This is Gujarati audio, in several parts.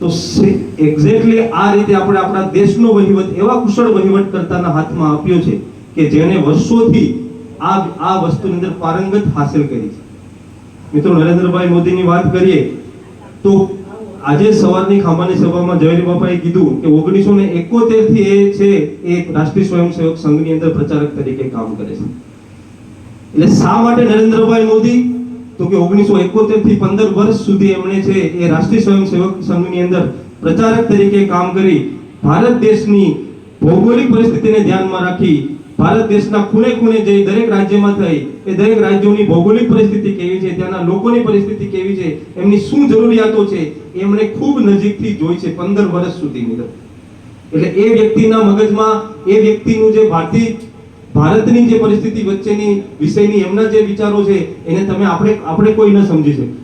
તો એક્ઝેક્ટલી આ રીતે આપણે આપણા દેશનો વહીવટ, એવા કુશળ વહીવટકર્તાના હાથમાં આપ્યો છે કે જેને વર્ષોથી આ આ વસ્તુની અંદર પારંગત હાંસલ કરી છે. મિત્રો, નરેન્દ્રભાઈ મોદીની વાત કરીએ તો આજે સવારની ખાંભાની સભામાં જવેરી બાપાએ કીધું કે ઓગણીસો ને એકોતેરથી એ છે, એ રાષ્ટ્રીય સ્વયંસેવક સંઘની અંદર પ્રચારક તરીકે કામ કરે છે. એટલે શા માટે નરેન્દ્રભાઈ મોદી તો કે ઓગણીસો એકોતેરથી પંદર વર્ષ સુધી એમણે છે એ રાષ્ટ્રીય સ્વયંસેવક સંઘની અંદર પ્રચારક તરીકે કામ કરી ભારત દેશની ભૌગોલિક પરિસ્થિતિને ધ્યાનમાં રાખી ભારત દેશના ખૂણે ખૂણે જઈ દરેક રાજ્યમાં થઈ, એ દરેક રાજ્યોની ભૌગોલિક પરિસ્થિતિ કેવી છે, ત્યાંના લોકોની પરિસ્થિતિ કેવી છે, એમની શું જરૂરિયાતો છે એમણે ખૂબ નજીકથી જોઈ છે પંદર વર્ષ સુધી એટલે એ વ્યક્તિના મગજમાં, એ વ્યક્તિનું જે ભારતીય ભારતની જે પરિસ્થિતિ વચ્ચેની વિષયની એમના જે વિચારો છે, એને તમે આપણે આપણે કોઈ ન સમજી શકીએ.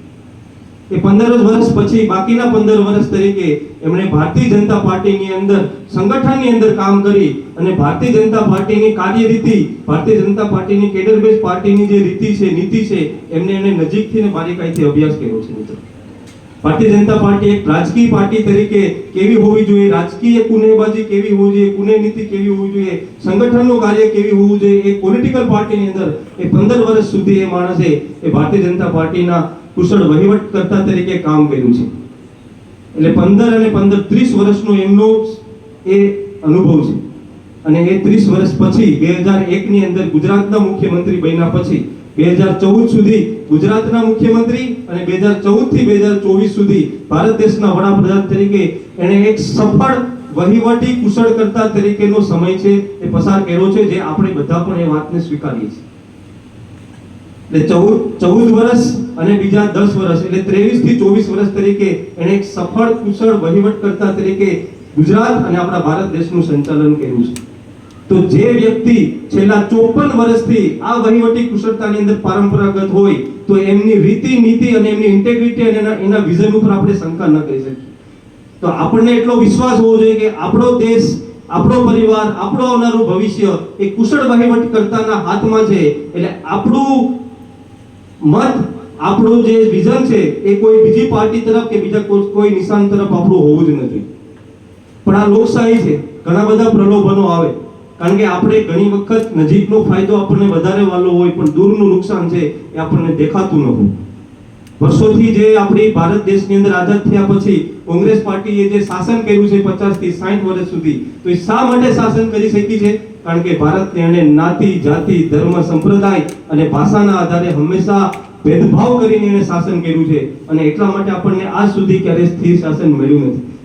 એ પંદર વર્ષ પછી, બાકીના પંદર વર્ષ તરીકે એમણે ભારતીય જનતા પાર્ટીની અંદર, સંગઠનની અંદર કામ કરી અને ભારતીય જનતા પાર્ટીની કાર્યરીતિ, ભારતીય જનતા પાર્ટીની કેડર બેઝ પાર્ટીની જે રીતિ છે, નીતિ છે, એમને એને નજીકથી ને બારીકાઈથી અભ્યાસ કર્યો છે, મિત્રો. ભારતીય જનતા પાર્ટી એક રાજકીય પાર્ટી તરીકે કેવી હોવી જોઈએ? રાજકીય કુનેબાજી કેવી હોવી જોઈએ? કુને નીતિ કેવી હોવી જોઈએ? સંગઠનનું કાર્ય કેવી હોવું જોઈએ? એ પોલિટિકલ પાર્ટીની અંદર એ પંદર વર્ષ સુધી એ માણસે એ ભારતીય જનતા પાર્ટીના કુશળ વહીવટકર્તા તરીકે કામ કર્યું છે. એટલે પંદર અને પંદર ત્રીસ વર્ષનો એમનો એ અનુભવ છે. અને એ ત્રીસ વર્ષ પછી, બે હજાર એકની અંદર ગુજરાતના મુખ્યમંત્રી બન્યા પછી બે હજાર ચૌદ સુધી ગુજરાતના મુખ્યમંત્રી અને બે હજાર ચૌદથી બે હજાર ચોવીસ સુધી ભારત દેશના વડાપ્રધાન તરીકે એણે એક સફળ વહીવટી કુશળકર્તા તરીકેનો સમય છે એ પસાર કર્યો છે, જે આપણે બધા પણ એ વાતને સ્વીકારીએ છીએ. એટલે ચૌદ ચૌદ વર્ષ અને બીજા દસ વર્ષ, એટલે ત્રેવીસથી ચોવીસ વર્ષ તરીકે એણે એક સફળ, કુશળ વહીવટકર્તા તરીકે ગુજરાત અને આપણા ભારત દેશનું સંચાલન કર્યું છે. તો જે વ્યક્તિ છેલ્લા ચોપન વર્ષથી આ વહીવટી કુશળતાની અંદર પરંપરાગત હોય, તો એમની રીતિ, નીતિ અને એમની ઇન્ટેગ્રિટી અને એના વિઝન ઉપર આપણે શંકા ન કરી શકીએ. તો આપણને એટલો વિશ્વાસ હોવો જોઈએ કે આપણો દેશ, આપણો પરિવાર, આપણો આવનારું ભવિષ્ય એ કુશળ વહીવટકર્તાના હાથમાં છે. એટલે આપણું મત, આપણું જે વિઝન છે એ કોઈ બીજી પાર્ટી તરફ કે બીજા કોઈ નિશાન તરફ આપણું હોવું જ નથી. પણ આ લોકશાહી છે. ઘણા બધા પ્રલોભનો આવે. કારણ કે આપણે ઘણી વખત નજીકનો ફાયદો આપણને વધારે વાલો હોય, પણ દૂરનું નુકસાન છે એ આપણને દેખાતું ન હોય. વર્ષોથી જે આપણી ભારત દેશની અંદર આઝાદ થયા પછી કોંગ્રેસ પાર્ટીએ જે શાસન કર્યું છે 50 થી સાઠ વર્ષ સુધી, તો એ શા માટે શાસન કરી શકી છે? કારણ કે ભારતને એણે નાતિ, જાતિ, ધર્મ, સંપ્રદાય અને ભાષાના આધારે હંમેશા ભેદભાવ કરીને એને શાસન કર્યું છે અને એટલા માટે આપણને આજ સુધી ક્યારેય સ્થિર શાસન મળ્યું નથી.